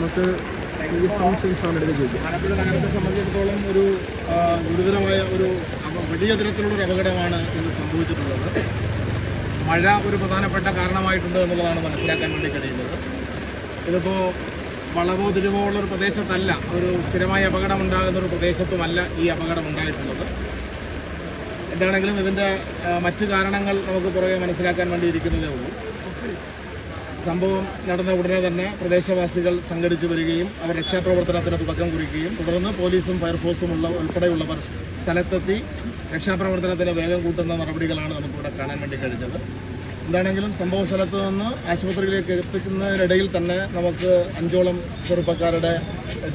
നമുക്ക് ഈ സംശയം എടുത്ത് ചോദിക്കും ആലപ്പുഴ നഗരത്തെ സംബന്ധിച്ചിടത്തോളം ഒരു ഗുരുതരമായ ഒരു വലിയ തരത്തിലുള്ള ഒരു അപകടമാണ് ഇന്ന് സംഭവിച്ചിട്ടുള്ളത്. മഴ ഒരു പ്രധാനപ്പെട്ട കാരണമായിട്ടുണ്ട് എന്നുള്ളതാണ് മനസ്സിലാക്കാൻ വേണ്ടി കഴിയുന്നത്. ഇതിപ്പോൾ വളവോ തിരിവോ ഉള്ള ഒരു പ്രദേശത്തല്ല ഒരു സ്ഥിരമായ അപകടം ഉണ്ടാകുന്ന ഒരു പ്രദേശത്തുമല്ല ഈ അപകടം ഉണ്ടായിട്ടുള്ളത് എന്താണെങ്കിലും ഇതിന്റെ മറ്റ് കാരണങ്ങൾ നമുക്ക് പുറകെ മനസ്സിലാക്കാൻ വേണ്ടി ഇരിക്കുന്നതേ ഉള്ളൂ. സംഭവം നടന്ന ഉടനെ തന്നെ പ്രദേശവാസികൾ സംഘടിച്ചു വരികയും അവർ രക്ഷാപ്രവർത്തനത്തിന് തുടക്കം കുറിക്കുകയും തുടർന്ന് പോലീസും ഫയർഫോഴ്സും ഉള്ള ഉൾപ്പെടെയുള്ളവർ സ്ഥലത്തെത്തി രക്ഷാപ്രവർത്തനത്തിന് വേഗം കൂട്ടുന്ന നടപടികളാണ് നമുക്കിവിടെ കാണാൻ വേണ്ടി കഴിഞ്ഞത്. എന്താണെങ്കിലും സംഭവ സ്ഥലത്ത് നിന്ന് ആശുപത്രിയിലേക്ക് എത്തിക്കുന്നതിനിടയിൽ തന്നെ നമുക്ക് അഞ്ചോളം ചെറുപ്പക്കാരുടെ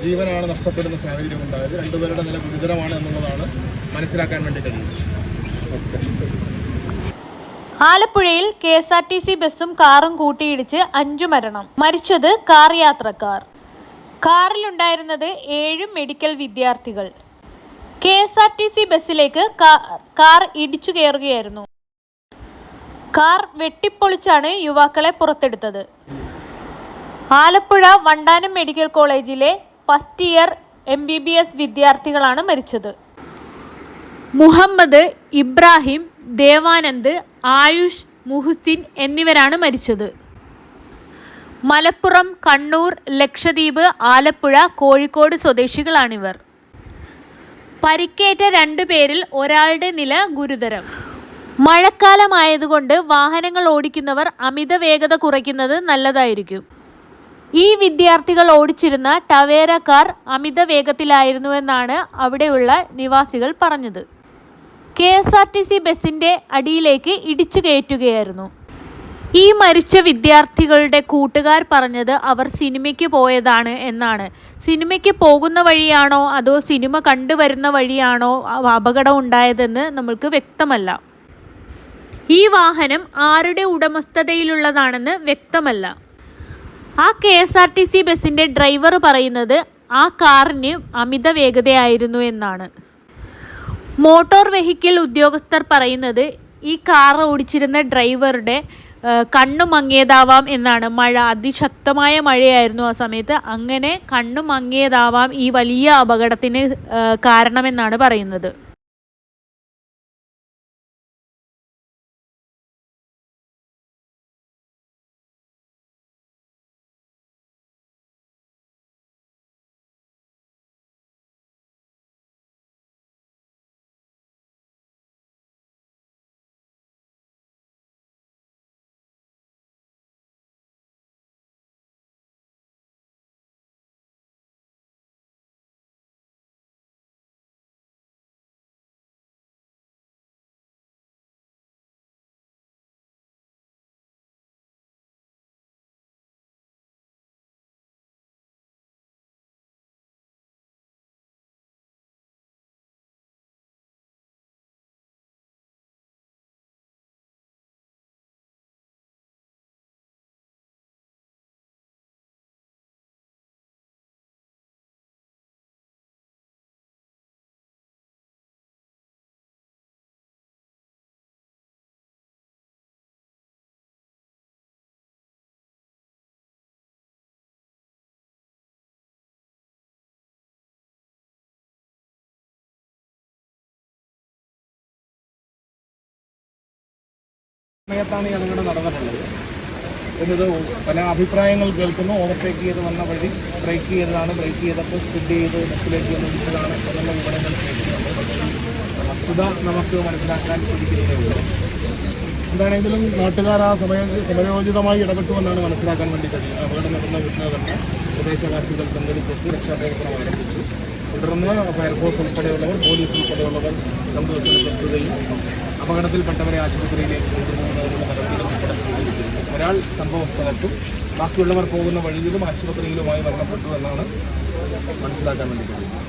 ജീവനാണ് നഷ്ടപ്പെടുന്ന സാഹചര്യം ഉണ്ടായത്. രണ്ടുപേരുടെ നില ഗുരുതരമാണ് എന്നുള്ളതാണ് മനസ്സിലാക്കാൻ വേണ്ടി കഴിയുന്നത്. ആലപ്പുഴയിൽ K S R T C ബസ്സും കാറും കൂട്ടിയിടിച്ച് അഞ്ചു മരണം. മരിച്ചത് കാർ യാത്രക്കാർ. കാറിലുണ്ടായിരുന്നത് ഏഴ് മെഡിക്കൽ വിദ്യാർത്ഥികൾ. K S R T C ബസ്സിലേക്ക് car ഇടിച്ചു കയറുകയായിരുന്നു. കാർ വെട്ടിപ്പൊളിച്ചാണ് യുവാക്കളെ പുറത്തെടുത്തത്. ആലപ്പുഴ വണ്ടാനം മെഡിക്കൽ കോളേജിലെ first year M B B S വിദ്യാർത്ഥികളാണ് മരിച്ചത്. മുഹമ്മദ് ഇബ്രാഹിം ദേവാനന്ദ് ആയുഷ് മുഹുസിൻ എന്നിവരാണ് മരിച്ചത്. മലപ്പുറം കണ്ണൂർ ലക്ഷദ്വീപ് ആലപ്പുഴ കോഴിക്കോട് സ്വദേശികളാണിവർ. പരിക്കേറ്റ രണ്ടു പേരിൽ ഒരാളുടെ നില ഗുരുതരം. മഴക്കാലമായതുകൊണ്ട് വാഹനങ്ങൾ ഓടിക്കുന്നവർ അമിത വേഗത കുറയ്ക്കുന്നത് നല്ലതായിരിക്കും. ഈ വിദ്യാർത്ഥികൾ ഓടിച്ചിരുന്ന ടവേര കാർ അമിത വേഗത്തിലായിരുന്നുവെന്നാണ് അവിടെയുള്ള നിവാസികൾ പറഞ്ഞത്. K S R T C ബസിന്റെ അടിയിലേക്ക് ഇടിച്ചു കയറ്റുകയായിരുന്നു. ഈ മരിച്ച വിദ്യാർത്ഥികളുടെ കൂട്ടുകാർ പറഞ്ഞത് അവർ സിനിമയ്ക്ക് പോയതാണ് എന്നാണ്. സിനിമയ്ക്ക് പോകുന്ന വഴിയാണോ അതോ സിനിമ കണ്ടുവരുന്ന വഴിയാണോ അപകടം ഉണ്ടായതെന്ന് നമ്മൾക്ക് വ്യക്തമല്ല. ഈ വാഹനം ആരുടെ ഉടമസ്ഥതയിലുള്ളതാണെന്ന് വ്യക്തമല്ല. ആ K S R T C ബസിന്റെ ഡ്രൈവർ പറയുന്നത് ആ കാറിന് അമിത വേഗതയായിരുന്നു എന്നാണ്. മോട്ടോർ വെഹിക്കിൾ ഉദ്യോഗസ്ഥർ പറയുന്നത് ഈ കാർ ഓടിച്ചിരുന്ന ഡ്രൈവറുടെ കണ്ണു മങ്ങിയതാവാം എന്നാണ്. മഴ അതിശക്തമായ മഴയായിരുന്നു ആ സമയത്ത്. അങ്ങനെ കണ്ണു മങ്ങിയതാവാം ഈ വലിയ അപകടത്തിന് കാരണമെന്നാണ് പറയുന്നത്. സമയത്താണ് അപകടം നടന്നിട്ടുള്ളത്. എന്നത് പല അഭിപ്രായങ്ങൾ കേൾക്കുന്നു. ഓവർടേക്ക് ചെയ്ത് വന്ന വഴി ബ്രേക്ക് ചെയ്തതാണ്. ബ്രേക്ക് ചെയ്തപ്പോൾ സ്പിഡ് ചെയ്ത് ബസ്സിലേക്ക് വന്ന് ഇടിച്ചതാണ് എന്നുള്ള വിവരങ്ങൾ കേൾക്കുന്നുണ്ട്. വസ്തുത നമുക്ക് മനസ്സിലാക്കാൻ ഇരിക്കുന്നതേ ഉള്ളൂ. എന്താണെങ്കിലും നാട്ടുകാർ ആ സമയം സമയോചിതമായി ഇടപെട്ടു എന്നാണ് മനസ്സിലാക്കാൻ വേണ്ടി കഴിയുന്നത്. അപകടം നടന്ന തന്നെ പ്രദേശവാസികൾ സംഘടിച്ചെത്തി രക്ഷാപ്രവർത്തനം ആരംഭിച്ചു. തുടർന്ന് ഫയർഫോഴ്സ് ഉൾപ്പെടെയുള്ളവർ പോലീസ് ഉൾപ്പെടെയുള്ളവർ സംഭവസ്ഥലത്തെത്തുകയും അപകടത്തിൽപ്പെട്ടവരെ ആശുപത്രിയിലേക്ക് കൊണ്ടുപോകുന്നതിനുള്ള നടപടികൾ ഉൾപ്പെടെ സ്വീകരിച്ചിരുന്നു ഒരാൾ സംഭവസ്ഥലത്തും ബാക്കിയുള്ളവർ പോകുന്ന വഴിയിലും ആശുപത്രിയിലുമായി മരണപ്പെട്ടു എന്നാണ് മനസ്സിലാക്കാൻ വേണ്ടി കഴിയുന്നത്.